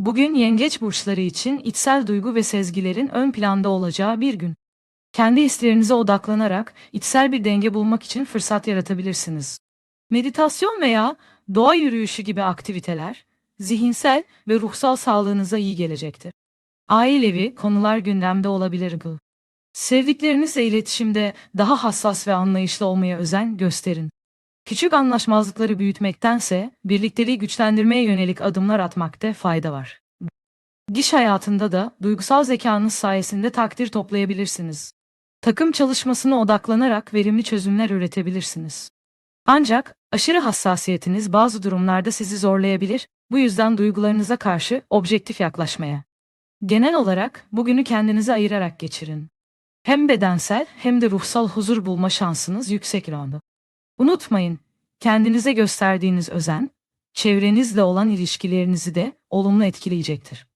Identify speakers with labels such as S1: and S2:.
S1: Bugün yengeç burçları için içsel duygu ve sezgilerin ön planda olacağı bir gün. Kendi hislerinize odaklanarak içsel bir denge bulmak için fırsat yaratabilirsiniz. Meditasyon veya doğa yürüyüşü gibi aktiviteler zihinsel ve ruhsal sağlığınıza iyi gelecektir. Ailevi konular gündemde olabilir bu. Sevdiklerinizle iletişimde daha hassas ve anlayışlı olmaya özen gösterin. Küçük anlaşmazlıkları büyütmektense birlikteliği güçlendirmeye yönelik adımlar atmakta fayda var. Diş hayatında da duygusal zekanız sayesinde takdir toplayabilirsiniz. Takım çalışmasına odaklanarak verimli çözümler üretebilirsiniz. Ancak aşırı hassasiyetiniz bazı durumlarda sizi zorlayabilir, bu yüzden duygularınıza karşı objektif yaklaşmaya. Genel olarak bugünü kendinize ayırarak geçirin. Hem bedensel hem de ruhsal huzur bulma şansınız yüksek oldu. Unutmayın, kendinize gösterdiğiniz özen, çevrenizle olan ilişkilerinizi de olumlu etkileyecektir.